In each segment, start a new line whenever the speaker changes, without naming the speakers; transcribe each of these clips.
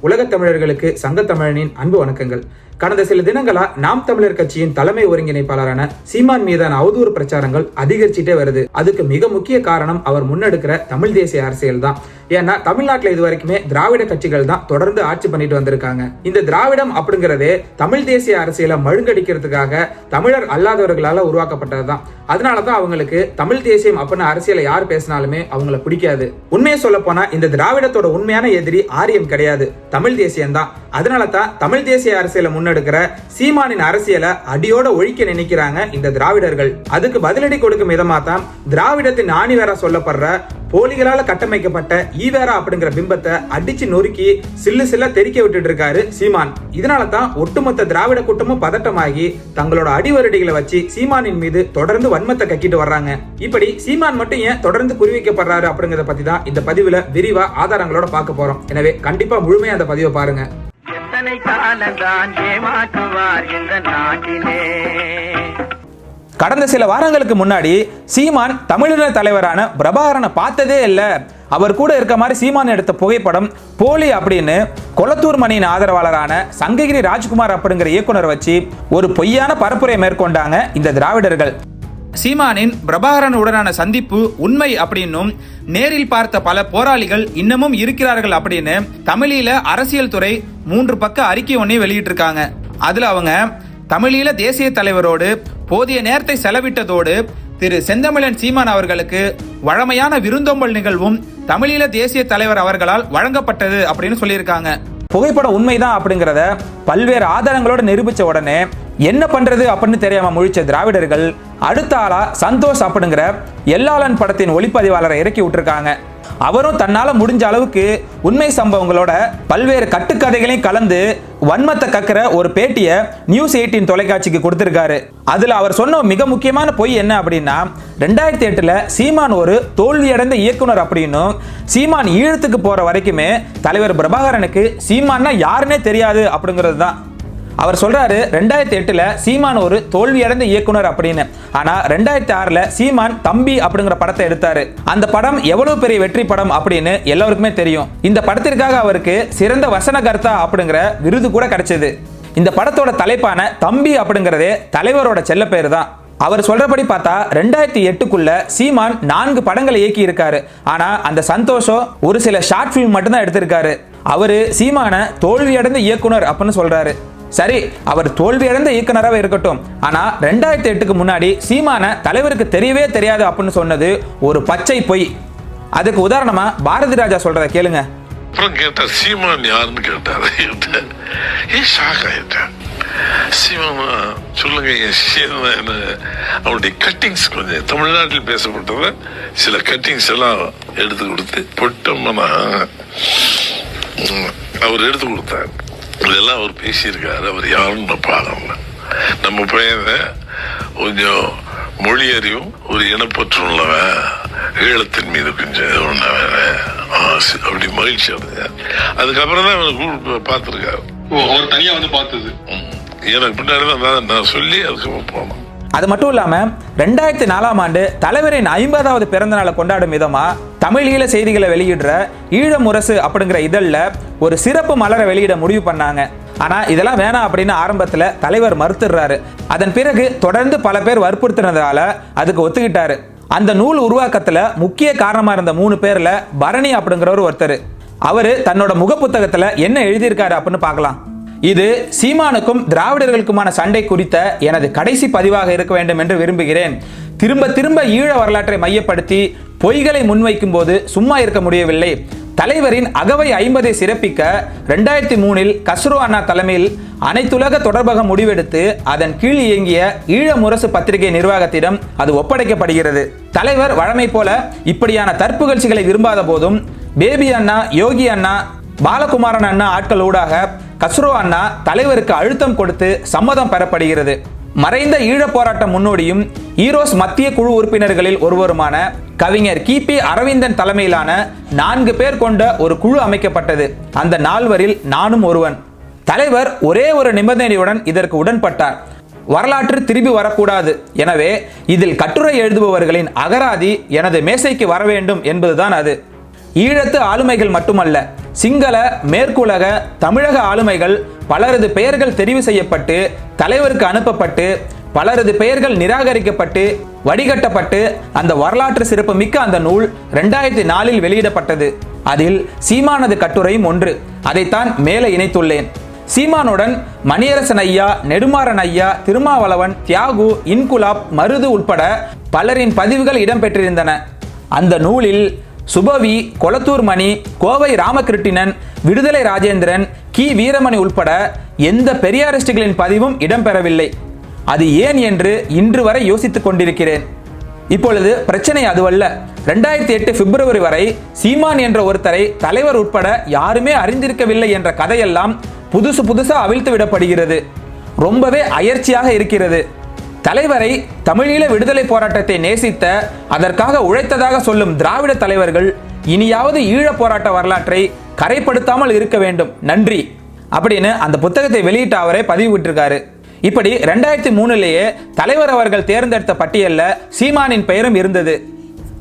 உலகத் தமிழர்களுக்கு சங்க தமிழனின் அன்பு வணக்கங்கள். கடந்த சில தினங்களா நாம் தமிழர் கட்சியின் தலைமை ஒருங்கிணைப்பாளரான சீமான் மீதான அவதூறு பிரச்சாரங்கள் அதிகரிச்சுட்டே வருது. அதுக்கு மிக முக்கிய காரணம் அவர் முன்னெடுக்கிற தமிழ் தேசிய அரசியல் தான். ஏன்னா தமிழ்நாட்டில் இது வரைக்குமே திராவிட கட்சிகள் தான் தொடர்ந்து ஆட்சி பண்ணிட்டு வந்திருக்காங்க. இந்த திராவிடம் அப்படிங்கறதே தமிழ் தேசிய அரசியலை மழுங்கடிக்கிறதுக்காக தமிழர் அல்லாதவர்களால உருவாக்கப்பட்டதுதான் அதனாலதான் அவங்களுக்கு தமிழ் தேசியம் அப்படின்னு அரசியலை யார் பேசினாலுமே அவங்கள பிடிக்காது. உண்மையை சொல்ல போனா இந்த திராவிடத்தோட உண்மையான எதிரி ஆரியம் கிடையாது. தமிழ் தேசியம்தான். அதனால தான் தமிழ் தேசிய அரசியலை முன்னெடுக்கிற சீமானின் அரசியலை அடியோட ஒழிக்க நினைக்கிறாங்க இந்த திராவிடர்கள். அதுக்கு பதிலடி கொடுக்கும் விதமா தான் திராவிடத்தின் ஆணிவேரா சொல்லப்படுற போலிகளால கட்டமைக்கப்பட்ட ஈவேரா அப்படிங்கிற பிம்பத்தை அடிச்சு நொறுக்கி சில்லு சில்ல தெறிக்க விட்டுட்டு இருக்காரு சீமான். இதனால தான் ஒட்டுமொத்த திராவிட கூட்டமும் பதட்டமாகி தங்களோட அடிவருடிகளை வச்சு சீமானின் மீது தொடர்ந்து வன்மத்தை கக்கிட்டு வர்றாங்க. இப்படி சீமான் மட்டும் ஏன் தொடர்ந்து குறிவிக்கப்படுறாரு அப்படிங்கறத பத்தி தான் இந்த பதிவுல விரிவா ஆதாரங்களோட பார்க்க போறோம். எனவே கண்டிப்பா முழுமையா அந்த பதிவை பாருங்க.
எத்தனை காலந்தான் ஏமாற்றுவார் இந்த நாட்டிலே?
கடந்த சில வாரங்களுக்கு முன்னாடி சீமான் தமிழின தலைவரான பிரபாகரனை பார்த்ததே இல்லை. அவர் கூட இருக்க மாதிரி சீமான் எடுத்த புகைப்படம் போலி அப்படின்னு கொளத்தூர் மணியின் ஆதரவாளரான சங்ககிரி ராஜ்குமார் அப்படிங்கிற இயக்குனர் வச்சு ஒரு பொய்யான பரப்புரை மேற்கொண்டாங்க இந்த திராவிடர்கள். சீமானின் பிரபாகரனுடனான சந்திப்பு உண்மை அப்படின்னும் நேரில் பார்த்த பல போராளிகள் இன்னமும் இருக்கிறார்கள் அப்படின்னு தமிழில அரசியல் துறை மூன்று பக்க அறிக்கை ஒன்றையும் வெளியிட்டிருக்காங்க. அதுல அவங்க தமிழீழ தேசிய தலைவரோடு போதிய நேரத்தை செலவிட்டதோடு திரு செந்தமிழன் சீமான் அவர்களுக்கு வழமையான விருந்தோம்பல் நிகழ்வும் தமிழீழ தேசிய தலைவர் அவர்களால் வழங்கப்பட்டது அப்படின்னு சொல்லியிருக்காங்க. புகைப்படம் உண்மைதான் அப்படிங்கிறத பல்வேறு ஆதாரங்களோட நிரூபித்த உடனே என்ன பண்றது அப்படின்னு தெரியாம முழிச்ச திராவிடர்கள் அடுத்த ஆளா சந்தோஷ் அப்படிங்கிற எல்லாளன் படத்தின் ஒளிப்பதிவாளரை இறக்கி விட்டுருக்காங்க. அவரும் தன்னால் முடிஞ்ச அளவுக்கு உண்மை சம்பவங்களோட பல்வேறு கட்டுக்கதைகளையும் கலந்து வன்மத்தை கக்கிற ஒரு பேட்டியை நியூஸ் எயிட்டின் தொலைக்காட்சிக்கு கொடுத்துருக்காரு. அதில் அவர் சொன்ன மிக முக்கியமான பொய் என்ன அப்படின்னா ரெண்டாயிரத்தி எட்டில் சீமான் ஒரு தோல்வியடைந்த இயக்குனர் அப்படின்னும் சீமான் ஈழத்துக்கு போகிற வரைக்குமே தலைவர் பிரபாகரனுக்கு சீமான்னா யாருன்னே தெரியாது அப்படிங்கிறது தான் அவர் சொல்றாரு ரெண்டாயிரத்தி எட்டுல சீமான் ஒரு தோல்வியடைந்த இயக்குனர் அப்படின்னு. ஆனா ரெண்டாயிரத்தி ஆறுல சீமான் தம்பி அப்படிங்கிற படத்தை எடுத்தாரு. அந்த படம் எவ்வளவு பெரிய வெற்றி படம் அப்படின்னு எல்லாருக்குமே தெரியும். இந்த படத்திற்காக அவருக்கு சிறந்த வசனகர்த்தா அப்படிங்கிற விருது கூட கிடைச்சது. இந்த படத்தோட தலைப்பான தம்பி அப்படிங்கறதே தலைவரோட செல்ல பேர் தான். அவர் சொல்றபடி பார்த்தா ரெண்டாயிரத்தி எட்டுக்குள்ள சீமான் நான்கு படங்களை இயக்கி இருக்காரு ஆனா அந்த சந்தோஷம் ஒரு சில ஷார்ட் ஃபிலிம் மட்டும்தான் எடுத்திருக்காரு. அவரு சீமான தோல்வியடைந்த இயக்குனர் அப்படின்னு சொல்றாரு. சரி அவர் தோல்வியடைந்த இயக்குனராக இருக்கட்டும். ஆனால் ரெண்டாயிரத்தி எட்டுக்கு முன்னாடி சீமான தலைவருக்கு தெரியவே தெரியாது அப்படின்னு சொன்னது ஒரு பச்சை பொய். அதுக்கு உதாரணமா பாரதி ராஜா சொல்றத கேளுங்க.
அப்புறம் கேட்டார் சீமான் யாருன்னு கேட்டாரு என்கிட்ட. ஏ ஷாக் ஆயிட்டேன். சீமானா சொல்லுங்க என்ன? அவருடைய கட்டிங்ஸ் கொஞ்சம் தமிழ்நாட்டில் பேசப்பட்டத சில கட்டிங்ஸ் எல்லாம் எடுத்து கொடுத்து பொட்டம்மனா? அவர் எடுத்து கொடுத்தார். இதெல்லாம் அவர் பேசியிருக்காரு. அவர் யாருன்னு நான் பார்க்கணும் நம்ம பையன் கொஞ்சம் மொழி அறிவும் ஒரு இனப்பற்று உள்ளவன் ஈழத்தின் மீது கொஞ்சம் உள்ளவன் அப்படி மகிழ்ச்சி அடைஞ்சார். அதுக்கப்புறம் தான் அவனை பார்த்துருக்காரு.
அவர் தனியா வந்து பார்த்தது.
எனக்கு பின்னாடி தான் நான் நான் சொல்லி அதுக்கப்புறம் போனோம்.
அது மட்டும் இல்லாமல் ரெண்டாயிரத்தி நாலாம் ஆண்டு தலைவரின் ஐம்பதாவது பிறந்த நாளை கொண்டாடும் விதமாக தமிழீழ செய்திகளை வெளியிடுற ஈழ முரசு அப்படிங்கிற இதழில் ஒரு சிறப்பு மலரை வெளியிட முடிவு பண்ணாங்க. ஆனால் இதெல்லாம் வேணாம் அப்படின்னு ஆரம்பத்தில் தலைவர் மறுத்துடுறாரு. அதன் பிறகு தொடர்ந்து பல பேர் வற்புறுத்தினதால அதுக்கு ஒத்துக்கிட்டாரு. அந்த நூல் உருவாக்கத்தில் முக்கிய காரணமாக இருந்த மூணு பேரில் பரணி அப்படிங்கிறவர் ஒருத்தர். அவர் தன்னோட முகப்புத்தகத்தில் என்ன எழுதியிருக்காரு அப்படின்னு பார்க்கலாம். இது சீமானுக்கும் திராவிடர்களுக்குமான சண்டை குறித்த எனது கடைசி பதிவாக இருக்க வேண்டும் என்று விரும்புகிறேன். திரும்ப திரும்ப ஈழ வரலாற்றை மையப்படுத்தி பொய்களை முன்வைக்கும் போது சும்மா இருக்க முடியவில்லை. தலைவரின் அகவை ஐம்பதை சிறப்பிக்க ரெண்டாயிரத்தி மூணில் கஸ்ரோ அண்ணா தலைமையில் அனைத்துலக தொடர்பகம் முடிவெடுத்து அதன் கீழ் இயங்கிய ஈழ முரசு பத்திரிகை நிர்வாகத்திடம் அது ஒப்படைக்கப்படுகிறது. தலைவர் வழமை போல இப்படியான தற்புகழ்ச்சிகளை விரும்பாத போதும் பேபி அண்ணா யோகி அண்ணா பாலகுமாரன் அண்ணா ஆட்கள் ஊடாக கஸ்ரோ அண்ணா தலைவருக்கு அழுத்தம் கொடுத்து சம்மதம் பெறப்படுகிறது. மறைந்த ஈழப் போராட்ட முன்னோடியும் ஈரோஸ் மத்திய குழு உறுப்பினர்களில் ஒருவருமான கவிஞர் கிபி அரவிந்தன் தலைமையிலான நான்கு பேர் கொண்ட ஒரு குழு அமைக்கப்பட்டது. அந்த நால்வரில் நானும் ஒருவன். தலைவர் ஒரே ஒரு நிபந்தனையுடன் இதற்கு உடன்பட்டார். வரலாற்று திரும்பி வரக்கூடாது. எனவே இதில் கட்டுரை எழுதுபவர்களின் அகராதி எனது மேசைக்கு வர வேண்டும் என்பதுதான் அது. ஈழத்து ஆளுமைகள் மட்டுமல்ல சிங்கள மேற்குலக தமிழக ஆளுமைகள் பலரது பெயர்கள் தெரிவு செய்யப்பட்டு தலைவருக்கு அனுப்பப்பட்டு பலரது பெயர்கள் நிராகரிக்கப்பட்டு வடிகட்டப்பட்டு அந்த வரலாற்று சிறப்பு மிக்க அந்த நூல் ரெண்டாயிரத்தி நாலில் வெளியிடப்பட்டது. அதில் சீமானது கட்டுரையும் ஒன்று. அதைத்தான் மேலே இணைத்துள்ளேன். சீமானுடன் மணியரசன் ஐயா நெடுமாறன் ஐயா திருமாவளவன் தியாகு இன்குலாப் மருது உட்பட பலரின் பதிவுகள் இடம்பெற்றிருந்தன. அந்த நூலில் சுபவி கொளத்தூர் மணி கோவை ராமகிருட்டிணன் விடுதலை ராஜேந்திரன் கி. வீரமணி உட்பட எந்த பெரியாரிஸ்டுகளின் பதிவும் இடம்பெறவில்லை. அது ஏன் என்று இன்று வரை யோசித்துக் கொண்டிருக்கிறேன். இப்பொழுது பிரச்சனை அதுவல்ல. ரெண்டாயிரத்தி எட்டு பிப்ரவரி வரை சீமான் என்ற ஒருத்தரை தலைவர் உட்பட யாருமே அறிந்திருக்கவில்லை என்ற கதையெல்லாம் புதுசு புதுசாக அவிழ்த்து விடப்படுகிறது. ரொம்பவே அயற்சியாக இருக்கிறது. தலைவரை தமிழீழ விடுதலை போராட்டத்தை நேசித்த அதற்காக உழைத்ததாக சொல்லும் திராவிட தலைவர்கள் இனியாவது ஈழப் போராட்ட வரலாற்றை கரைப்படுத்தாமல் இருக்க வேண்டும். நன்றி. அப்படின்னு அந்த புத்தகத்தை வெளியிட்ட அவரே பதிவு இப்படி ரெண்டாயிரத்தி மூணுலேயே தலைவர் அவர்கள் தேர்ந்தெடுத்த பட்டியலில் சீமானின் பெயரும் இருந்தது.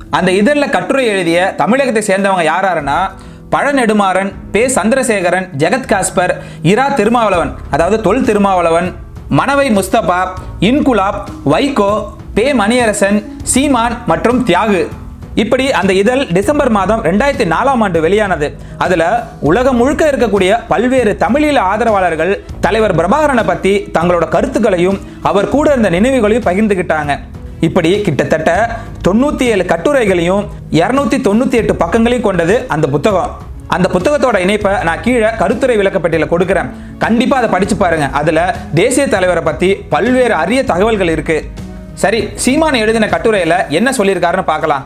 அந்த இதழில் கட்டுரை எழுதிய தமிழகத்தை சேர்ந்தவங்க யாராருன்னா பழநெடுமாறன் பே சந்திரசேகரன் ஜெகத் காஸ்பர் இரா திருமாவளவன் அதாவது தொல் திருமாவளவன் மணவை முஸ்தபா இன்குலாப் வைகோ பே மணியரசன் சீமான் மற்றும் தியாகு. இப்படி அந்த இதழ் டிசம்பர் மாதம் ரெண்டாயிரத்தி நாலாம் ஆண்டு வெளியானது. அதுல உலகம் முழுக்க இருக்கக்கூடிய பல்வேறு தமிழீழ ஆதரவாளர்கள் தலைவர் பிரபாகரனை பத்தி தங்களோட கருத்துக்களையும் அவர் கூட இருந்த நினைவுகளையும் பகிர்ந்துகிட்டாங்க. இப்படி கிட்டத்தட்ட தொண்ணூத்தி ஏழு கட்டுரைகளையும் இருநூத்தி தொண்ணூத்தி எட்டு பக்கங்களையும் கொண்டது அந்த புத்தகம். அந்த புத்தகத்தோட இணைப்பை நான் கீழே கருத்துரை விளக்கப்பட்டியில் கொடுக்குறேன். கண்டிப்பாக அதை படித்து பாருங்க. அதில் தேசிய தலைவரை பற்றி பல்வேறு அரிய தகவல்கள் இருக்கு. சரி சீமான் எழுதின கட்டுரையில் என்ன சொல்லியிருக்காருன்னு பார்க்கலாம்.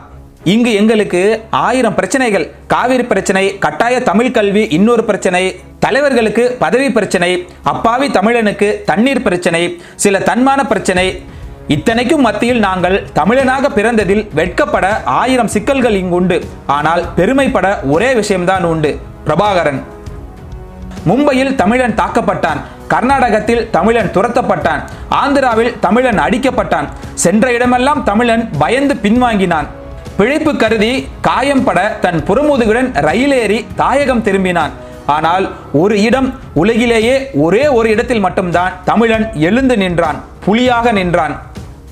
இங்கு எங்களுக்கு ஆயிரம் பிரச்சனைகள். காவிரி பிரச்சனை கட்டாய தமிழ் கல்வி இன்னொரு பிரச்சனை தலைவர்களுக்கு பதவி பிரச்சனை அப்பாவி தமிழனுக்கு தண்ணீர் பிரச்சனை சில தன்மான பிரச்சனை இத்தனைக்கும் மத்தியில் நாங்கள் தமிழனாக பிறந்ததில் வெட்கப்பட ஆயிரம் சிக்கல்கள் இங்குண்டு. ஆனால் பெருமைப்பட ஒரே விஷயம்தான் உண்டு. பிரபாகரன். மும்பையில் தமிழன் தாக்கப்பட்டான். கர்நாடகத்தில் தமிழன் துரத்தப்பட்டான். ஆந்திராவில் தமிழன் அடிக்கப்பட்டான். சென்ற இடமெல்லாம் தமிழன் பயந்து பின்வாங்கினான். பிழைப்பு கருதி காயம் பட தன் புறமுதுகுடன் ரயிலேறி தாயகம் திரும்பினான். ஆனால் ஒரு இடம் உலகிலேயே ஒரே ஒரு இடத்தில் மட்டும்தான் தமிழன் எழுந்து நின்றான். புலியாக நின்றான்.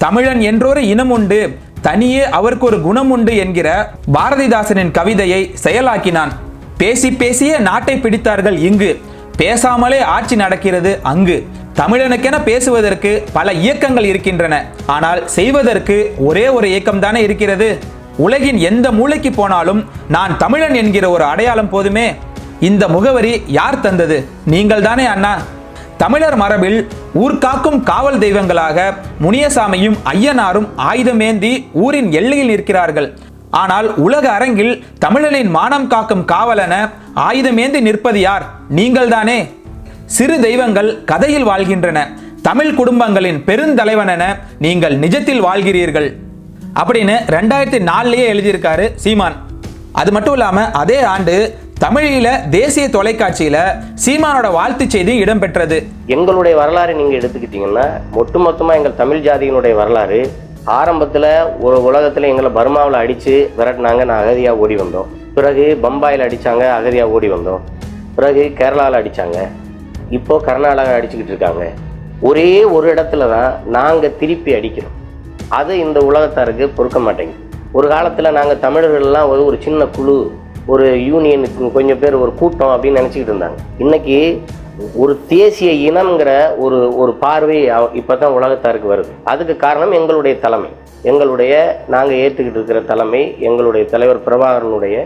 தமிழன் என்றொரு இனம் உண்டு. தனியே அவருக்கு ஒரு குணம் உண்டு என்கிற பாரதிதாசனின் கவிதையை செயலாக்கினான். பேசி பேசியே நாட்டை பிடித்தார்கள் இங்கு. பேசாமலே ஆட்சி நடக்கிறது அங்கு. தமிழனுக்கென பேசுவதற்கு பல இயக்கங்கள் இருக்கின்றன. ஆனால் செய்வதற்கு ஒரே ஒரு இயக்கம் தானே இருக்கிறது. உலகின் எந்த மூலைக்கு போனாலும் நான் தமிழன் என்கிற ஒரு அடையாளம் போதுமே. இந்த முகவரி யார் தந்தது? நீங்கள் தானே அண்ணா. தமிழர் மரபில் ஊர்காக்கும் காவல் தெய்வங்களாக முனியசாமியும் ஐயனாரும் ஆயுதமேந்தி ஊரின் எல்லையில் நிற்கிறார்கள். ஆனால் உலக அரங்கில் தமிழனின் மானம் காக்கும் காவலன ஆயுதமேந்தி நிற்பது யார்? நீங்கள்தானே. சிறு தெய்வங்கள் கதையில் வாழ்கின்றன. தமிழ் குடும்பங்களின் பெருந்தலைவனென நீங்கள் நிஜத்தில் வாழ்கிறீர்கள். அப்படின்னு ரெண்டாயிரத்தி நாலுலேயே எழுதியிருக்காரு சீமான். அது மட்டும் இல்லாம அதே ஆண்டு தமிழில தேசிய தொலைக்காட்சியில சீமானோட வாழ்த்து செய்தி இடம்பெற்றது.
எங்களுடைய வரலாறு நீங்க எடுத்துக்கிட்டீங்கன்னா ஒட்டுமொத்தமா எங்கள் தமிழ் ஜாதியினுடைய வரலாறு ஆரம்பத்துல ஒரு உலகத்துல எங்களை பர்மாவில் அடிச்சு விரட்டினாங்க நான் அகதியா ஓடி வந்தோம். பிறகு பம்பாயில் அடிச்சாங்க அகதியா ஓடி வந்தோம். பிறகு கேரளாவில் அடிச்சாங்க. இப்போ கர்நாடகா அடிச்சுக்கிட்டு இருக்காங்க. ஒரே ஒரு இடத்துல தான் நாங்கள் திருப்பி அடிக்கிறோம். அது இந்த உலகத்தாருக்கு பொறுக்க மாட்டேங்குது. ஒரு காலத்தில் நாங்கள் தமிழர்கள்லாம் ஒரு ஒரு சின்ன குழு ஒரு யூனியன் கொஞ்சம் பேர் ஒரு கூட்டம் அப்படின்னு நினச்சிக்கிட்டு இருந்தாங்க. இன்னைக்கு ஒரு தேசிய இனம்ங்கிற ஒரு ஒரு பார்வை இப்போ தான் உலகத்தாருக்கு வருது. அதுக்கு காரணம் எங்களுடைய தலைமை. எங்களுடைய நாங்கள் ஏற்றுக்கிட்டு இருக்கிற தலைமை எங்களுடைய தலைவர் பிரபாகரனுடைய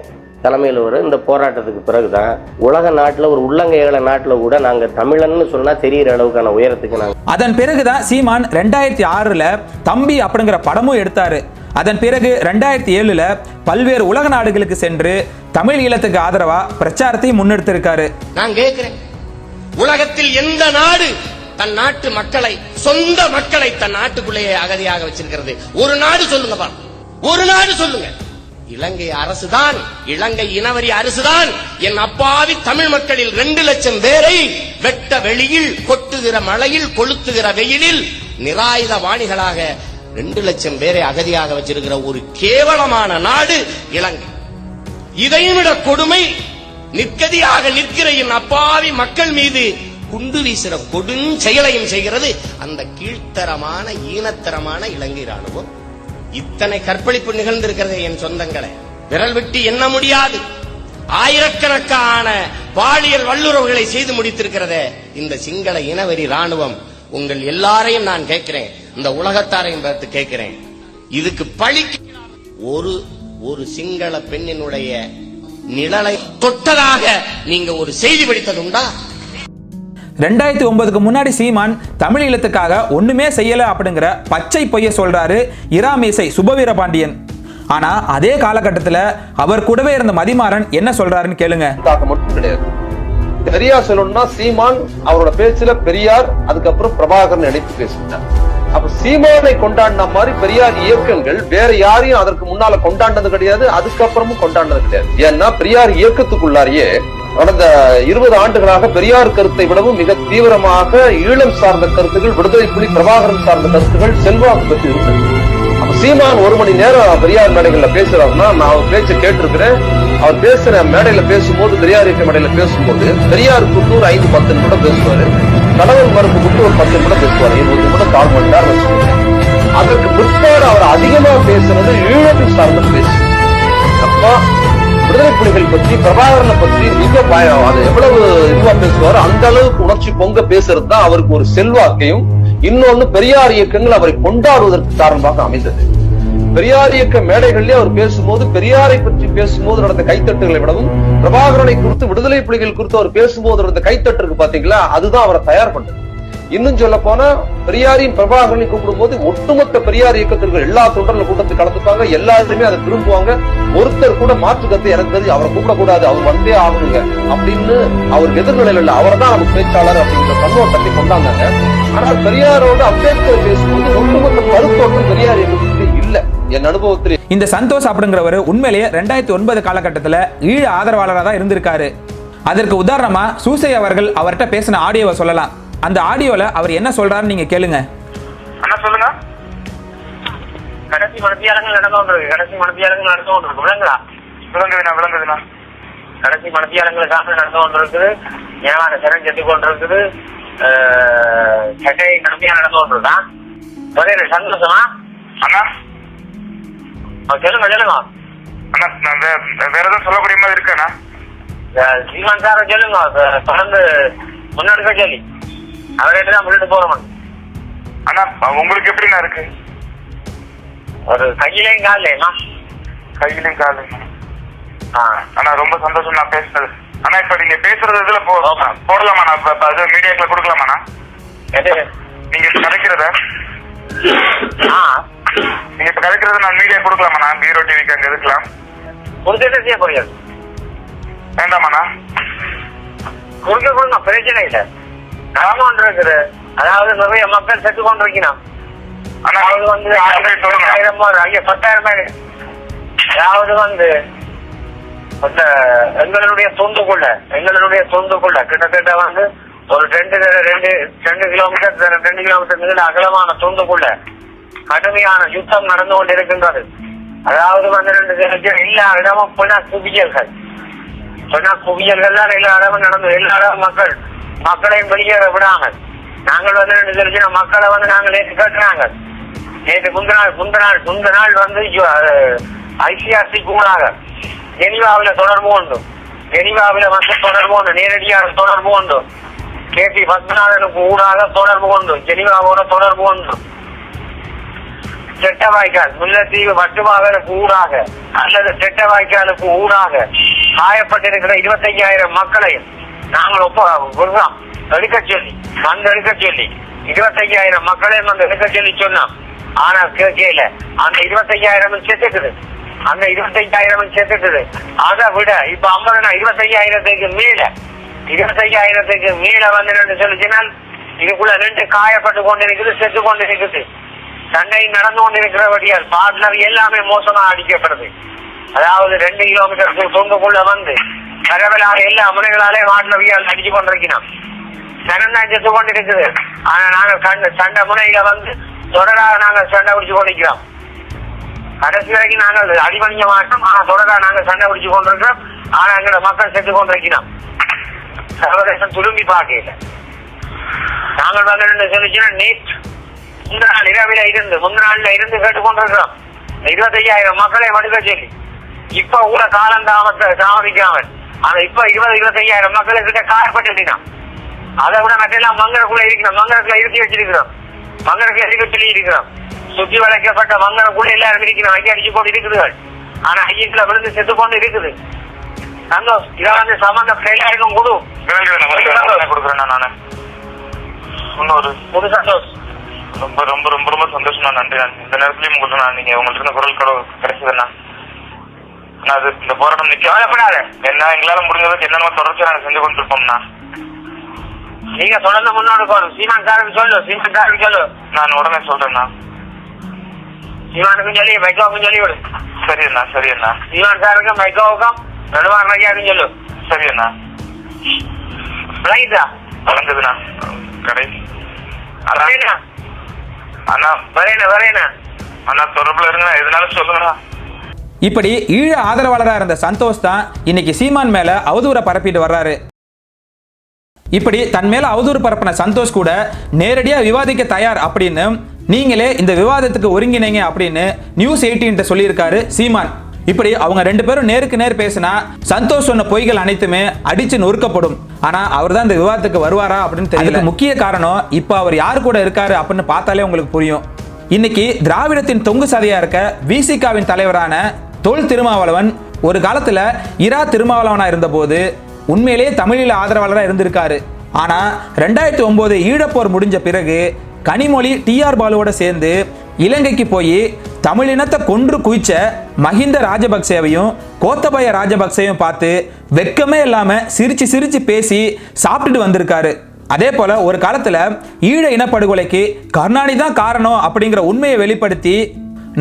தலைமையில் வர இந்த போராட்டத்துக்கு பிறகு தான் உலக நாட்டில் ஒரு உள்ளங்கைகள நாட்டில் கூட நாங்கள் தமிழன்னு சொன்னால் தெரியிற அளவுக்கான உயரத்துக்கு நாங்கள்
அதன் பிறகுதான் சீமான் ரெண்டாயிரத்தி ஆறில் தம்பி அப்படிங்கிற படமும் எடுத்தார். அதன் பிறகு ரெண்டாயிரத்தி ஏழில் பல்வேறு உலக நாடுகளுக்கு சென்று தமிழ் ஈழத்துக்கு ஆதரவா பிரச்சாரத்தையும் முன்னெடுத்திருக்காரு.
நான் கேட்கிறேன். உலகத்தில் எந்த நாடு தன் நாட்டு மக்களை சொந்த மக்களை தன் நாட்டுக்குள்ளேயே அகதியாக வச்சிருக்கிறது? ஒரு நாடு சொல்லுங்க ஒரு நாடு சொல்லுங்க. இலங்கை அரசுதான் இலங்கை இனவரி அரசுதான். என் அப்பாவி தமிழ் மக்களில் ரெண்டு லட்சம் பேரை வெட்ட வெளியில் கொட்டுகிற மழையில் கொளுத்துகிற வெயிலில் நிராயுத வாணிகளாக ரெண்டு லட்சம் பேரை அகதியாக வச்சிருக்கிற ஒரு கேவலமான நாடு இலங்கை. இதையும் விட கொடுமை நிற்கதியாக நிற்கிற என் அப்பாவி மக்கள் மீது குண்டு வீசுற கொடுஞ்செயலையும் செய்கிறது. அந்த கீழ்த்தரமான ஈனத்தரமான இலங்கை ராணுவம் இத்தனை கற்பழிப்பு நிகழ்ந்திருக்கிறது என் சொந்தங்களை. விரல் விட்டு எண்ண முடியாது. ஆயிரக்கணக்கான பாலியல் வல்லுறவுகளை செய்து முடித்திருக்கிறத இந்த சிங்கள இனவெறி ராணுவம் உங்கள் எல்லாரையும் நான் கேட்கிறேன். இந்த உலகத்தாரையும் பார்த்து கேட்கிறேன். இதுக்கு பழிக்கு ஒரு ஒரு சிங்கள பெண்ணினுடைய நிழலை தொட்டதாக நீங்க ஒரு செய்தி படித்ததுண்டா?
ரெண்டாயிரத்தி ஒன்பதுக்கு முன்னாடி சீமான் தமிழ் ஈழத்துக்காக ஒண்ணுமே செய்யல அப்படிங்கிற பச்சை பொய்ய சொல்றாரு இராமேசை சுபவீர பாண்டியன். ஆனா அதே காலகட்டத்தில் அவர் கூடவே இருந்த மதிமாறன் என்ன சொல்றாருன்னு கேளுங்க.
தாக்கம் மட்டும் கிடையாது. சரியா சொல்லணும்னா சீமான் அவரோட பேச்சுல பெரியார் அதுக்கப்புறம் பிரபாகரன் இணைத்து பேசினார் அப்ப சீமானை கொண்டாடின மாதிரி பெரியார் இயக்கங்கள் வேற யாரையும் அதற்கு முன்னால கொண்டாண்டது கிடையாது அதுக்கப்புறமும் கொண்டாடினது கிடையாது. ஏன்னா பெரியார் இயக்கத்துக்குள்ளாரியே கடந்த இருபது ஆண்டுகளாக பெரியார் கருத்தை விடவும் மிக தீவிரமாக ஈழம் சார்ந்த கருத்துகள் விடுதலை புலி பிரபாகரன் சார்ந்த கருத்துகள் செல்வாக்கு பற்றி இருந்தது சீமான் ஒரு மணி நேரம் பெரியார் மேடைகள்ல பேசுறாருன்னா நான் அவர் பேச்சு கேட்டிருக்கிறேன். அவர் பேசுற மேடையில பேசும்போது பெரியார் இயக்க மேடையில பேசும்போது பெரியார் குட்டு ஒரு ஐந்து பத்து நிமிடம் பேசுவாரு. கடவுள் மருந்து விட்டு ஒரு பத்து கூட பேசுவார். இருபது நிமிடம் கால் மணி நேரம் வச்சுக்கோங்க அதற்கு பிற்பாடு அவர் அதிகமா பேசுனது ஈழத்தை சார்ந்த பேசு. அப்பா விடுதலை புலிகள் பற்றி பிரபாகரனை பற்றி மிக பயம் அது எவ்வளவு இதுவா பேசுவாரோ அந்த அளவுக்கு உணர்ச்சி பொங்க பேசுறது தான் அவருக்கு ஒரு செல்வாக்கையும் இன்னொன்னு பெரியார் இயக்கங்கள் அவரை கொண்டாடுவதற்கு காரணமாக அமைந்தது. பெரியார் இயக்க மேடைகளிலே அவர் பேசும்போது பெரியாரை பற்றி பேசும்போது நடந்த கைத்தட்டுகளை விடவும் பிரபாகரனை குறித்து விடுதலை புலிகள் குறித்து அவர் பேசும்போது நடந்த கைத்தட்டு இருக்கு பாத்தீங்களா அதுதான் அவரை தயார் பண்ணது. இன்னும் சொல்ல போனா பெரியாரின் பிரபாகரனை கூப்பிடும்போது ஒட்டுமொத்த பெரியார் இயக்கத்திற்கு எல்லா தொண்டர்கள் கூட்டத்தில் கலந்துப்பாங்க எல்லாருமே அதை விரும்புவாங்க ஒருத்தர் கூட மாற்று கத்தை எனக்கு தெரிஞ்சு அவரை கூப்பிடக்கூடாது அவர் வந்தே ஆகணுங்க அப்படின்னு அவர் எதிர்நிலையில் இல்ல. அவரை தான் நமக்கு பேச்சாளர் அப்படிங்கிற கண்ணோட்டத்தை கொண்டாந்தாங்க. ஆனால் பெரியாரோடு அம்பேத்கர் பேசும்போது ஒட்டுமொத்த கருத்தோட்டம் பெரியார் இயக்கத்துக்கு என் அனுபவத்தில்.
இந்த சந்தோஷ் அப்படிங்கிறவர் உண்மையிலேயே ரெண்டாயிரத்தி ஒன்பது காலகட்டத்தில் ஈழ ஆதரவாளராக தான் இருந்திருக்காரு. அதற்கு உதாரணமா சூசை அவர்கள் அவர்கிட்ட பேசின ஆடியோவை சொல்லலாம். அந்த ஆடியோல அவர் என்ன சொல்றாருன்னு நீங்க கேளுங்க.
அண்ணா சொல்லுங்க. கடைசி மனத்தியாளங்கள் நடந்து கொண்டிருக்கு. கடைசி மனத்தியாளங்கள் நடந்து கொண்டிருக்கு. விளங்குதா? விளங்குதுண்ணா விளங்குதுண்ணா கடைசி மனத்தியாளங்களுக்காக நடந்து கொண்டிருக்குது. ஏவான சிறம் செத்து கொண்டிருக்குது. சட்டை கடுமையா நடந்து கொண்டிருக்கா ஒரே ஒரு சந்தோஷமா? அண்ணா சொல்லுங்க சொல்லுங்க அண்ணா வேற எதுவும் சொல்லக்கூடிய மாதிரி இருக்கேண்ணா சீமான் சார சொல்லுங்க தொடர்ந்து முன்னெடுக்க சொல்லி அவர்கிட்ட தான் முன்னிட்டு போறோம். அண்ணா உங்களுக்கு எப்படிண்ணா இருக்கு? ஒரு கையிலையும் காலையுமா கையிலையும் காலையும் அண்ணா ரொம்ப சந்தோஷம் நான் பேசுனது. அண்ணா இப்ப நீங்க பேசுறது இதுல போடலாமா நான் அது மீடியாக்குள்ள கொடுக்கலாமாண்ணா நீங்க இப்ப கதைக்கிறத நீங்க இப்ப கதைக்கிறத நான் மீடியா கொடுக்கலாமாண்ணா பீரோ டிவிக்கு அங்க இருக்கலாம். கொடுத்துட்டு செய்ய போறீங்க வேண்டாமாண்ணா? கொடுக்க கொடுங்க பிரச்சனை இல்ல. நடந்து கொண்டிருக்குது அதாவது நிறைய மக்கள் செத்து கொண்டிருக்கணும் அதாவது வந்து ஆயிரம் ஐயா பத்தாயிரம் அதாவது வந்து அந்த எங்களுடைய சொந்துக்குள்ள எங்களுடைய சொந்துக்குள்ள கிட்டத்தட்ட வந்து ஒரு ரெண்டு ரெண்டு ரெண்டு கிலோமீட்டர் ரெண்டு கிலோமீட்டர் அகலமான சொந்துக்குள்ள கடுமையான யுத்தம் நடந்து கொண்டிருக்கின்றது. அதாவது வந்து ரெண்டு பேருக்கு எல்லா இடமும் புனா குவியல்கள். சொன்னா குவியல்கள் தான் எல்லா இடமும் நடந்து எல்லா இடமும் மக்கள் மக்களையும் வெளியேற விடாமல். நாங்கள் வந்து ரெண்டு தெரிஞ்ச மக்களை வந்து நாங்கள் நேற்று கட்டுறாங்க நேற்று முந்த முந்தநாள் முந்தநாள் வந்து ஐசிஆர்சி கூடாக. ஜெனிவாவில் தொடர்பு உண்டு. ஜெனிவாவில் வந்து தொடர்பு உண்டு நேரடியாக தொடர்பு உண்டு. கே பி பத்மநாதனுக்கு ஊடாக தொடர்பு கொண்டு ஜெனிவாவோட தொடர்பு செட்ட வாய்க்கால் முல்லைத்தீவு வட்டுமாவனுக்கு ஊடாக அல்லது செட்ட வாய்க்காலுக்கு ஊடாக காயப்பட்டிருக்கிற இருபத்தையாயிரம் மக்களையும் நாங்கள் ஒப்ப விடுறோம் எடுக்க சொல்லி வந்து எடுக்க சொல்லி. இருபத்தையாயிரம் மக்களையும் வந்து எடுக்க சொல்லி சொன்னோம். ஆனா கேட்கல. அந்த இருபத்தையாயிரம் செத்துக்குது. அந்த இருபத்தையாயிரம் செத்துக்குது. அதை விட இப்ப ஐம்பதுனா இருபத்தையாயிரத்துக்கு மேல இருபத்தையாயிரத்துக்கு மேல வந்து சொல்லிச்சுனால் இதுக்குள்ள ரெண்டு காயப்பட்டு கொண்டிருக்குது செத்து கொண்டிருக்குது. சண்டை நடந்து கொண்டிருக்கிறபடியால் பார்ட்னர் எல்லாமே மோசமா அடிக்கப்படுது. அதாவது ரெண்டு கிலோமீட்டர் சொந்தக்குள்ள வந்து பரவலாக எல்லா முறைகளாலே மாட்டினவியால் அடிச்சு கொண்டிருக்கிறோம் சனந்தான் செத்து கொண்டிருக்குது ஆனா நாங்க கண்டு சண்டை முனையில வந்து தொடராக நாங்க சண்டை பிடிச்சு கொண்டிருக்கிறோம். கடைசி வரைக்கும் நாங்கள் அடிபணிய மாட்டோம். ஆனா தொடரா நாங்க சண்டை பிடிச்சு கொண்டிருக்கிறோம். ஆனா எங்களோட மக்கள் செத்து கொண்டிருக்கிறோம் சர்வதேசம் துரும்பி பார்க்கல. நாங்கள் வந்து என்ன சொல்லிச்சுன்னா நேற்று முந்தின நாள் இரவில இருந்து முந்தின நாள்ல இருந்து கேட்டுக்கொண்டிருக்கிறோம். இருபத்தையாயிரம் மக்களை மடுக்க சொல்லி. இப்ப கூட காலம் தாமத்த தாமதிக்காமல். ஆனா இப்ப இருபது இருபத்தையாயிரம் மக்கள் கிட்ட காயப்பட்டுட்டான் அதை விட மற்றெல்லாம் மங்கரக்குள்ள இருக்கிறோம். மங்கரக்குள்ள இருத்தி வச்சிருக்கிறோம். மங்கரக்குள்ள இருக்க சொல்லி இருக்கிறோம் சுத்தி வளைக்கப்பட்ட மங்கரக்குள்ள எல்லாரும் இருக்கிறோம். ஐயா அடிச்சு போட்டு இருக்குதுகள். ஆனா ஐயத்துல விழுந்து செத்து கொண்டு இருக்குது. சந்தோஷ் இதை வந்து சம்பந்தம் எல்லாருக்கும் கொடு.
கொடுக்குறேன் நானு இன்னொரு.
சந்தோஷ்.
ரொம்ப ரொம்ப ரொம்ப ரொம்ப சந்தோஷம் நான் நன்றி. நான் இந்த நேரத்துலயும் உங்களுக்கு நான் நீங்க உங்களுக்கு குரல் கடவு கிடைச்சதுண்ணா. அது இந்த போராட்டம் நிக்க
கவலைப்படாத.
என்ன எங்களால முடிஞ்சதுக்கு என்னென்ன தொடர்ச்சியா நாங்க செஞ்சு கொண்டிருப்போம்னா
நீங்க தொடர்ந்து முன்னோடு போகணும் சீமான் சாருக்கு சொல்லு சீமான் சாருக்கு சொல்லு.
நான் உடனே சொல்றேண்ணா.
சீமானுக்கும் சொல்லி மைக்கோவுக்கும் சொல்லி விடு.
சரி அண்ணா சரி அண்ணா
சீமான் சாருக்கும் மைக்கோவுக்கும் நடுவான் ஐயாவுக்கும் சொல்லு.
சரி அண்ணா
விளங்கிட்டா?
வழங்குதுண்ணா கடைசி. அண்ணா
வரேண்ணா
அண்ணா அண்ணா தொடர்புல இருங்கண்ணா எதுனாலும் சொல்லுங்கண்ணா.
இப்படி ஈழ ஆதரவாளராக இருந்த சந்தோஷ் தான் இன்னைக்கு சீமான் மேல அவதூறை பரப்பிட்டு வர்றாரு. இப்படி தன் மேல அவதூறு பரப்பின சந்தோஷ் கூட நேரடியா விவாதிக்க தயார் அப்படின்னு நீங்களே இந்த விவாதத்துக்கு ஒருங்கிணைங்க அப்படின்னு நியூஸ் எயிட்டீன் சொல்லியிருக்காரு சீமான். இப்படி அவங்க ரெண்டு பேரும் நேருக்கு நேர் பேசினா சந்தோஷ் சொன்ன பொய்கள் அனைத்துமே அடிச்சு நொறுக்கப்படும். ஆனா அவர் தான் இந்த விவாதத்துக்கு வருவாரா அப்படின்னு தெரியல. முக்கிய காரணம் இப்போ அவர் யார் கூட இருக்காரு அப்படின்னு பார்த்தாலே உங்களுக்கு புரியும். இன்னைக்கு திராவிடத்தின் தொங்கு சதையா இருக்க விசிகாவின் தலைவரான தொல் திருமாவளவன் ஒரு காலத்துல இரா திருமாவளவனா இருந்தபோது உண்மையிலேயே தமிழில் ஆதரவாளராக இருந்திருக்காரு. ஆனா ரெண்டாயிரத்தி ஒன்பது ஈழப்போர் முடிஞ்ச பிறகு கனிமொழி டிஆர் பாலுவோட சேர்ந்து இலங்கைக்கு போய் தமிழினத்தை கொன்று குவிச்ச மஹிந்த ராஜபக்சேவையும் கோத்தபய ராஜபக்சேவையும் பார்த்து வெட்கமே இல்லாம சிரிச்சு சிரிச்சு பேசி சாப்பிட்டுட்டு வந்திருக்காரு. அதே போல ஒரு காலத்துல ஈழ இனப்படுகொலைக்கு கருணாநிதி தான் காரணம் அப்படிங்கிற உண்மையை வெளிப்படுத்தி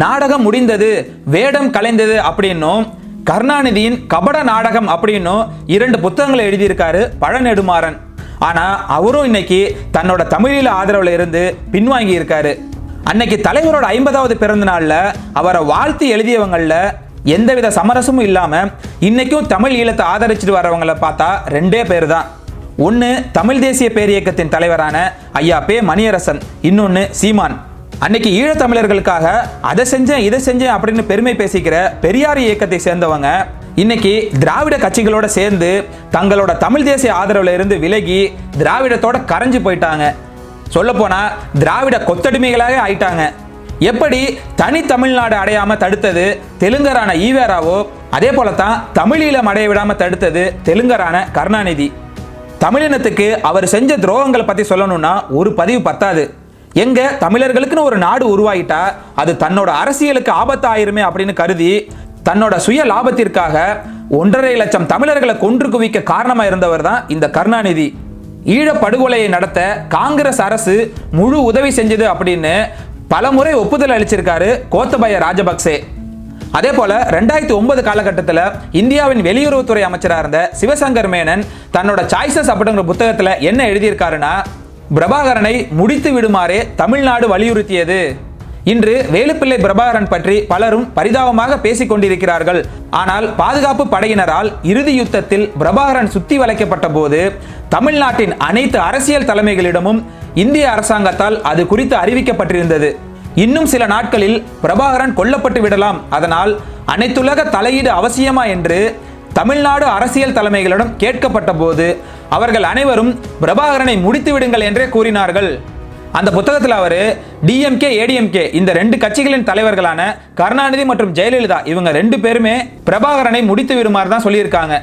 நாடகம் முடிந்தது வேடம் கலைந்தது அப்படின்னும் கருணாநிதியின் கபட நாடகம் அப்படின்னும் இரண்டு புத்தகங்களை எழுதியிருக்காரு பழநெடுமாறன். ஆனா அவரும் இன்னைக்கு தன்னோட தமிழீழ ஆதரவுல இருந்து பின்வாங்கி இருக்காரு அன்னைக்கு தலைவரோட ஐம்பதாவது பிறந்த நாள்ல அவரை வாழ்த்து எழுதியவங்கள எந்தவித சமரசமும் இல்லாம இன்னைக்கும் தமிழ் ஈழத்தை ஆதரிச்சுட்டு வரவங்களை பார்த்தா ரெண்டே பேர் தான் ஒன்று தமிழ் தேசிய பேரியக்கத்தின் தலைவரான ஐயா பே மணியரசன் இன்னொன்று சீமான். அன்னைக்கு ஈழத்தமிழர்களுக்காக அதை செஞ்சேன் இதை செஞ்சேன் அப்படின்னு பெருமை பேசிக்கிற பெரியார் இயக்கத்தை சேர்ந்தவங்க இன்னைக்கு திராவிட கட்சிகளோட சேர்ந்து தங்களோட தமிழ் தேசிய ஆதரவுல இருந்து விலகி திராவிடத்தோட கரைஞ்சு போயிட்டாங்க. சொல்லப்போனால் திராவிட கொத்தடிமைகளாக ஆயிட்டாங்க. எப்படி தனி தமிழ்நாடு அடையாம தடுத்தது? தெலுங்கரான ஈவேராவோ அதே போலத்தான் தமிழீழம் அடைய விடாம தடுத்தது தெலுங்கரான கருணாநிதி. தமிழினத்துக்கு அவர் செஞ்ச துரோகங்களை பத்தி சொல்லணும்னா ஒரு பதிவு பத்தாது. எங்க தமிழர்களுக்குன்னு ஒரு நாடு உருவாயிட்டா அது தன்னோட அரசியலுக்கு ஆபத்தாயிருமே அப்படின்னு கருதி தன்னோட சுய லாபத்திற்காக ஒன்றரை லட்சம் தமிழர்களை கொன்று குவிக்க காரணமா இருந்தவர் தான் இந்த கருணாநிதி. ஈழ படுகொலையை நடத்த காங்கிரஸ் அரசு முழு உதவி செஞ்சது அப்படின்னு பலமுறை ஒப்புதல் அளிச்சிருக்காரு கோத்தபய ராஜபக்சே. அதே போல ரெண்டாயிரத்தி ஒன்பது காலகட்டத்தில் இந்தியாவின் வெளியுறவுத்துறை அமைச்சராக இருந்த சிவசங்கர் மேனன் தன்னோட சாய்ஸஸ் அப்படிங்கிற புத்தகத்தில் என்ன எழுதியிருக்காருன்னா பிரபாகரனை முடித்து விடுமாறே தமிழ்நாடு வலியுறுத்தியது. இன்று வேலுப்பிள்ளை பிரபாகரன் பற்றி பலரும் பரிதாபமாக பேசிக் கொண்டிருக்கிறார்கள் ஆனால் பாதுகாப்பு படையினரால் இறுதி யுத்தத்தில் பிரபாகரன் சுத்தி வளைக்கப்பட்ட போது தமிழ்நாட்டின் அனைத்து அரசியல் தலைமைகளிடமும் இந்திய அரசாங்கத்தால் அது குறித்து அறிவிக்கப்பட்டிருந்தது. இன்னும் சில நாட்களில் பிரபாகரன் கொல்லப்பட்டு விடலாம். அதனால் அனைத்துலக தலையீடு அவசியமா என்று தமிழ்நாடு அரசியல் தலைமைகளிடம் கேட்கப்பட்ட போது அவர்கள் அனைவரும் பிரபாகரனை முடித்து விடுங்கள் என்றே கூறினார்கள். அந்த புத்தகத்தில் அவர் டிஎம்கே ஏடிஎம்கே இந்த ரெண்டு கட்சிகளின் தலைவர்களான கருணாநிதி மற்றும் ஜெயலலிதா இவங்க ரெண்டு பேருமே பிரபாகரனை முடித்து விடுமாறு தான் சொல்லியிருக்காங்க.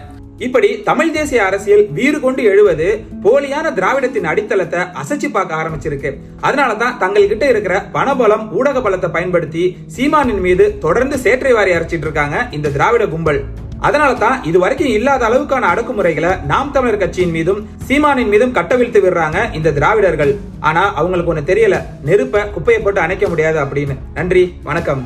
இப்படி தமிழ் தேசிய அரசியல் வீறு கொண்டு எழுவது போலியான திராவிடத்தின் அடித்தளத்தை அசைச்சு பார்க்க ஆரம்பிச்சிருக்கு. அதனால தான் தங்கள்கிட்ட இருக்கிற பணபலம் ஊடக பலத்தை பயன்படுத்தி சீமானின் மீது தொடர்ந்து சேற்றை வாரி அரைச்சிட்டு இருக்காங்க இந்த திராவிட கும்பல். அதனால தான் இது வரைக்கும் இல்லாத அளவுக்கான அடக்குமுறைகளை நாம் தமிழர் கட்சியின் மீதும் சீமானின் மீதும் கட்டவிழ்த்து விடுறாங்க இந்த திராவிடர்கள். ஆனா அவங்களுக்கு ஒண்ணு தெரியல. நெருப்ப குப்பையை போட்டு அணைக்க முடியாது அப்படின்னு. நன்றி வணக்கம்.